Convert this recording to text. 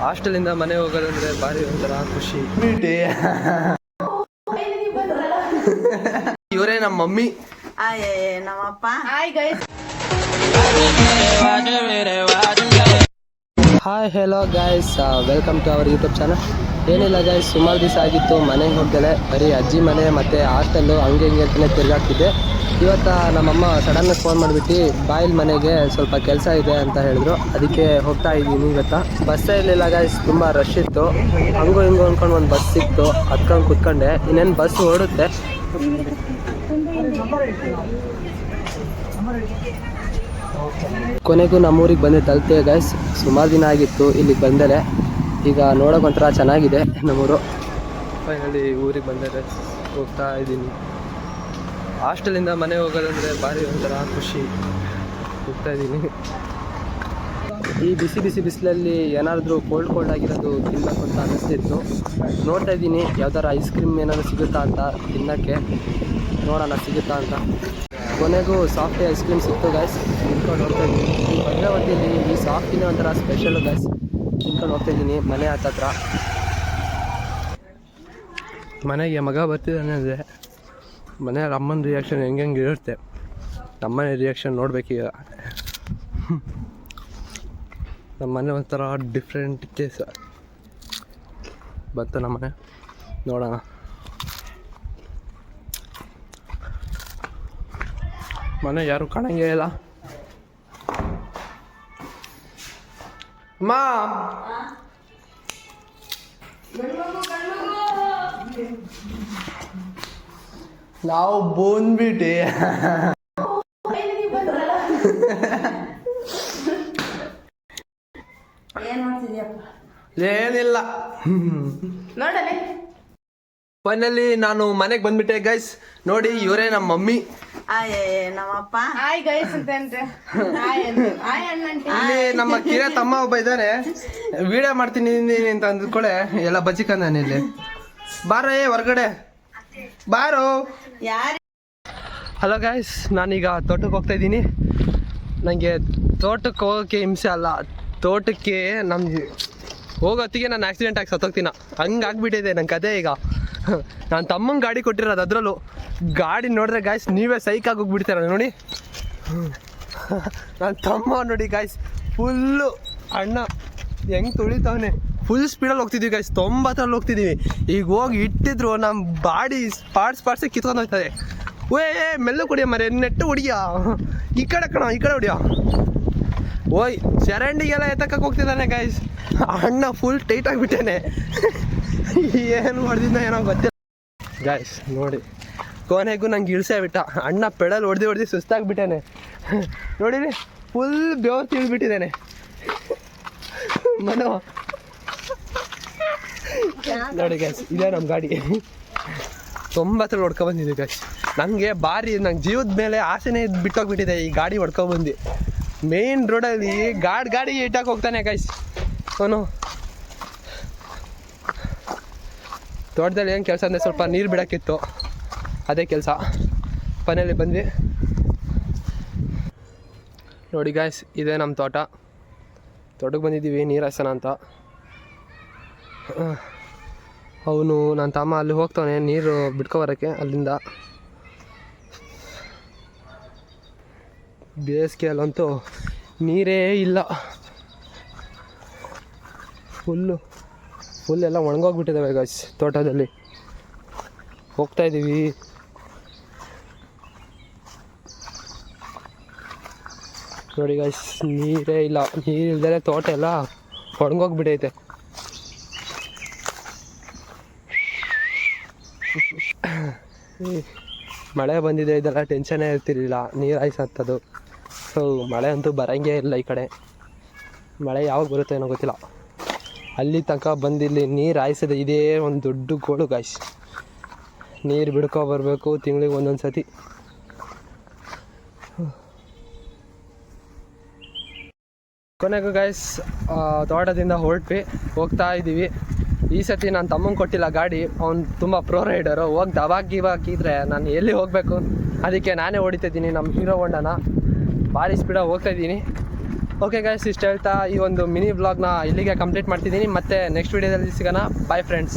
ಹಾಸ್ಟೆಲಿಂದ ಮನೆ ಹೋಗೋದಂದ್ರೆ ಭಾರಿ ಒಂಥರ ಖುಷಿ. ಇವರೇ ನಮ್ಮ ಮಮ್ಮಿ. ನಮ್ಮಪ್ಪ. Hi guys hi hello guys welcome to our YouTube channel ಏನಿಲ್ಲ ಗಾಯ್ಸ್ ಸುಮಾರು ದಿವಸ ಆಗಿತ್ತು, ಮನೆಗೆ ಹೋಗ್ದಲೆ ಬರೀ ಅಜ್ಜಿ ಮನೆ ಮತ್ತು ಹಾಸ್ಟೆಲ್ಲು ಹಂಗೆ ಹಿಂಗೆ ಅಂತಲೇ ತಿರುಗಾಡ್ತಿದ್ದೆ. ಇವತ್ತು ನಮ್ಮಮ್ಮ ಸಡನ್ ಫೋನ್ ಮಾಡಿಬಿಟ್ಟು, ಬಾಯಿಲ್ ಮನೆಗೆ ಸ್ವಲ್ಪ ಕೆಲಸ ಇದೆ ಅಂತ ಹೇಳಿದ್ರು. ಅದಕ್ಕೆ ಹೋಗ್ತಾ ಇದ್ದೀನಿ ಇವತ್ತು. ಬಸ್ಸೇ ಇರಲಿಲ್ಲ ಗಾಯ್ಸ್ ತುಂಬ ರಶ್ ಇತ್ತು. ಹಂಗೂ ಹಿಂಗೂ ಅಂದ್ಕೊಂಡು ಒಂದು ಬಸ್ ಸಿಕ್ತು ಹತ್ಕೊಂಡು ಕುತ್ಕೊಂಡೆ. ಇನ್ನೇನು ಬಸ್ ಓಡುತ್ತೆ? ಕೊನೆಗೂ ನಮ್ಮೂರಿಗೆ ಬಂದೆ ತಲುಪ್ತೇವೆ ಗಾಯ್ಸ್ ಸುಮಾರು ದಿನ ಆಗಿತ್ತು ಇಲ್ಲಿಗೆ ಬಂದರೆ ಈಗ ನೋಡೋಕೆ ಒಂಥರ ಚೆನ್ನಾಗಿದೆ ನಮ್ಮೂರು. ಫೈನಲಿ ಊರಿಗೆ ಬಂದರೆ. ಹೋಗ್ತಾ ಇದ್ದೀನಿ. ಹಾಸ್ಟೆಲಿಂದ ಮನೆ ಹೋಗೋದಂದ್ರೆ ಭಾರಿ ಒಂಥರ ಖುಷಿ. ಹೋಗ್ತಾ ಇದ್ದೀನಿ. ಈ ಬಿಸಿ ಬಿಸಿ ಬಿಸಿಲಲ್ಲಿ ಏನಾದರೂ ಕೋಲ್ಡ್ ಕೋಲ್ಡ್ ಆಗಿರೋದು ತಿನ್ನಬೇಕು ಅಂತ ಅನಿಸ್ತಿತ್ತು ನೋಡ್ತಾ ಇದ್ದೀನಿ ಯಾವ್ದಾರು ಐಸ್ ಕ್ರೀಮ್ ಏನಾದರೂ ಸಿಗುತ್ತಾ ಅಂತ ತಿನ್ನೋಕ್ಕೆ. ನೋಡೋಣ ಸಿಗುತ್ತಾ ಅಂತ. ಕೊನೆಗೂ ಸಾಫ್ಟ್ ಐಸ್ ಕ್ರೀಮ್ ಸಿಕ್ತು ಗಾಯ್ಸ್ ನಿಂತ್ಕೊಂಡು ನೋಡ್ತಾ ಇದ್ದೀನಿ. ಭದ್ರಾವತಿಯಲ್ಲಿ ಈ ಸಾಫ್ಟಿನೇ ಒಂಥರ ಸ್ಪೆಷಲ್ ಗಾಯ್ಸ್ ತಿನ್ಕೊಂಡು ಹೋಗ್ತಾ ಇದ್ದೀನಿ. ಮನೆ ಹತ್ತತ್ರ ಮನೆಗೆ ಮಗ ಬರ್ತಿದ್ದಾನೆ ಅಂದರೆ ಮನೆಯವ್ರ ಅಮ್ಮನ ರಿಯಾಕ್ಷನ್ ಹೆಂಗೆ ಹೆಂಗೆ ಇರುತ್ತೆ. ನಮ್ಮನೆ ರಿಯಾಕ್ಷನ್ ನೋಡ್ಬೇಕೀಗ. ನಮ್ಮ ಮನೆ ಒಂಥರ ಡಿಫ್ರೆಂಟ್ ಕೇಸ್ ಬರ್ತ ನಮ್ಮನೆ ನೋಡೋಣ. ಮನೆ ಯಾರು ಕಾಣಂಗೇ ಇಲ್ಲ. ಅಮ್ಮ ನಾವು ಬೋನ್ಬಿಟ್ಟೆ ಏನಿಲ್ಲ. ಫೈನಲಿ ನಾನು ಮನೆಗೆ ಬಂದ್ಬಿಟ್ಟೆ ಗೈಸ್ ನೋಡಿ ಇವರೇ ನಮ್ಮ ಮಮ್ಮಿ. ನಮ್ಮಪ್ಪ ಹಾಯ್ ಗೈಸ್ ಅಂತಂದ್ರೆ ಹಾಯ್ ಅಂತ ಹಾಯ್ ಅಂತ ಇಲ್ಲಿ ನಮ್ಮ ಕಿರೆ ತಮ್ಮ ಒಬ್ಬ ಇದ್ದಾನೆ ವಿಡಿಯೋ ಮಾಡ್ತೀನಿ ನೀನು ಅಂತ ಅಂದ್ಕೊಳ್ಳೆ. ಎಲ್ಲ ಬಚ್ಚಿಕಂದಾನೆ ಇಲ್ಲಿ. ಬಾರೋ ಏ ಹೊರಗಡೆ. ಬಾರೋ. ಯಾರು? ಹಲೋ ಗಾಯ್ಸ್ ನಾನೀಗ ತೋಟಕ್ಕೆ ಹೋಗ್ತಾ ಇದ್ದೀನಿ. ನನಗೆ ತೋಟಕ್ಕೆ ಹೋಗೋಕ್ಕೆ ಹಿಂಸೆ ಅಲ್ಲ. ತೋಟಕ್ಕೆ ನಮ್ಗೆ ಹೋಗೋತ್ತಿಗೆ ನಾನು ಆಕ್ಸಿಡೆಂಟ್ ಆಗಿ ಸತ್ತೋಗ್ತೀನ ಹಂಗೆ ಆಗ್ಬಿಟ್ಟಿದೆ ನನ್ನ ಕತೆ ಈಗ. ನಾನು ತಮ್ಮಂಗೆ ಗಾಡಿ ಕೊಟ್ಟಿರೋದು ಅದರಲ್ಲೂ. ಗಾಡಿ ನೋಡಿದ್ರೆ ಗಾಯ್ಸ್ ನೀವೇ ಸೈಕಾಗಿ ಹೋಗ್ಬಿಡ್ತೀರ ನೋಡಿ. ನನ್ನ ತಮ್ಮ ನೋಡಿ ಗಾಯ್ಸ್ ಫುಲ್ಲು ಅಣ್ಣ ಹೆಂಗೆ ತುಳಿತವನೆ. ಫುಲ್ ಸ್ಪೀಡಲ್ಲಿ ಹೋಗ್ತಿದ್ವಿ ಗಾಯ್ಸ್ ತೊಂಬತ್ತರಲ್ಲಿ ಹೋಗ್ತಿದ್ದೀವಿ ಈಗ ಹೋಗಿ ಇಟ್ಟಿದ್ರು ನಮ್ಮ ಬಾಡಿ ಪಾರ್ಟ್ಸ್ ಪಾರ್ಟ್ಸೇ ಕಿತ್ಕೊಂಡು ಹೋಗ್ತದೆ. ಏ ಮೆಲ್ಲ ಕುಡಿಯ ಮರೆ ನೆಟ್ಟು ಹೊಡಿಯ? ಈ ಕಡೆ ಕಣ, ಈ ಕಡೆ ಹೊಡಿಯ? ಓಯ್ ಚರಂಡಿಗೆಲ್ಲ ಎತ್ತಕ್ಕೆ ಹೋಗ್ತಿದ್ದಾನೆ ಗಾಯ್ಸ್ ಅಣ್ಣ ಫುಲ್ ಟೈಟ್ ಆಗಿಬಿಟ್ಟೇನೆ. ಏನು ಹೊಡೆದಿದ್ದ ಏನೋ ಗೊತ್ತಿಲ್ಲ. ಗಾಯ್ಸ್ ನೋಡಿ. ಕೊನೆಗೂ ನಂಗೆ ಇಳಿಸೇ ಬಿಟ್ಟ. ಅಣ್ಣ ಪೆಡಲ್ ಹೊಡೆದು ಹೊಡೆದು ಸುಸ್ತಾಗ್ಬಿಟ್ಟೇನೆ. ನೋಡಿರಿ ಫುಲ್ ಬೆವರು ತಿಳಿದ್ಬಿಟ್ಟಿದ್ದೇನೆ ಮನೋ. ನೋಡಿ ಗಾಯ್ಸ್ ಇದೇ ನಮ್ಮ ಗಾಡಿ. ತೊಂಬತ್ತರಲ್ಲಿ ಹೊಡ್ಕೊಬಂದಿದೆ ಗಾಯ್ಸ್ ನನಗೆ ಭಾರಿ, ನಂಗೆ ಜೀವದ ಮೇಲೆ ಆಸೆನೇ ಬಿಟ್ಟೋಗ್ಬಿಟ್ಟಿದೆ ಈ ಗಾಡಿ ಹೊಡ್ಕೊಬಂದು ಮೇನ್ ರೋಡಲ್ಲಿ ಗಾಡಿ ಗಾಡಿಗೆ ಇಟ್ಟಾಕ್ ಹೋಗ್ತಾನೆ ಕೈಸ್ ಅವನು ತೋಟದಲ್ಲಿ ಏನು ಕೆಲಸ ಅಂದರೆ ಸ್ವಲ್ಪ ನೀರು ಬಿಡೋಕ್ಕಿತ್ತು. ಅದೇ ಕೆಲಸ. ಮನೇಲಿ ಬಂದ್ವಿ. ನೋಡಿ ಗಾಯ್ಸ್ ಇದೇ ನಮ್ಮ ತೋಟ. ತೋಟಕ್ಕೆ ಬಂದಿದ್ದೀವಿ, ನೀರು ಹಾಸನ ಅಂತ. ಅವನು ನನ್ನ ತಮ್ಮ ಅಲ್ಲಿ ಹೋಗ್ತಾನೆ, ನೀರು ಬಿಟ್ಕೊಬರೋಕ್ಕೆ ಅಲ್ಲಿಂದ. ಬೇಸಿಗೆಯಲ್ಲಂತೂ ನೀರೇ ಇಲ್ಲ. ಫುಲ್ಲು ಫುಲ್ ಎಲ್ಲ ಒಣಗೋಗ್ಬಿಟ್ಟಿದ್ದಾವೆ ಗಾಯ್ಸ್ ತೋಟದಲ್ಲಿ. ಹೋಗ್ತಾ ಇದ್ದೀವಿ ನೋಡಿ ಗಾಯ್ಸ್ ನೀರೇ ಇಲ್ಲ. ನೀರು ಇಲ್ದೇ ತೋಟ ಎಲ್ಲ ಒಣಗೋಗ್ಬಿಟ್ಟೈತೆ. ಮಳೆ ಬಂದಿದೆ, ಇದೆಲ್ಲ ಟೆನ್ಷನ್ನೇ ಇರ್ತಿರ್ಲಿಲ್ಲ. ನೀರು ಹಾಯ್ಸತ್ತದು ಸೊ, ಮಳೆ ಅಂತೂ ಬರಂಗೇ ಇಲ್ಲ ಈ ಕಡೆ. ಮಳೆ ಯಾವಾಗ ಬರುತ್ತೆ ಏನೋ ಗೊತ್ತಿಲ್ಲ. ಅಲ್ಲಿ ತನಕ ಬಂದಿಲ್ಲಿ ನೀರು ಹಾಯ್ಸದೆ. ಇದೇ ಒಂದು ದೊಡ್ಡ ಗೋಳು ಗಾಯ್ಸ್ ನೀರು ಬಿಡ್ಕೊ ಬರಬೇಕು ತಿಂಗಳಿಗೆ ಒಂದೊಂದು ಸತಿ ಕೊನೆಗೂ ಗಾಯ್ಸ್ ತೋಟದಿಂದ ಹೊರಟ್ವಿ. ಹೋಗ್ತಾ ಇದ್ದೀವಿ ಈ ಸತಿ ನಾನು ತಮ್ಮಂಗೆ ಕೊಟ್ಟಿಲ್ಲ ಗಾಡಿ. ಅವ್ನು ತುಂಬ ಪ್ರೋ ರೈಡರು ಹೋಗಿ ದವಾಗಿ ಇವಾಗಿದ್ರೆ ನಾನು ಎಲ್ಲಿ ಹೋಗಬೇಕು? ಅದಕ್ಕೆ ನಾನೇ ಹೊಡಿತಿದ್ದೀನಿ ನಮ್ಮ ಹೀರೋ ಹೊಂಡನ. ಭಾರಿ ಸ್ಪೀಡಾಗಿ ಹೋಗ್ತಾ ಇದ್ದೀನಿ. ಓಕೆ ಗೈಸ್ ಇಷ್ಟು ಹೇಳ್ತಾ ಈ ಒಂದು ಮಿನಿ ಬ್ಲಾಗ್ನ ಇಲ್ಲಿಗೆ ಕಂಪ್ಲೀಟ್ ಮಾಡ್ತಿದ್ದೀನಿ. ಮತ್ತೆ ನೆಕ್ಸ್ಟ್ ವೀಡಿಯೋದಲ್ಲಿ ಸಿಗೋಣ. Bye friends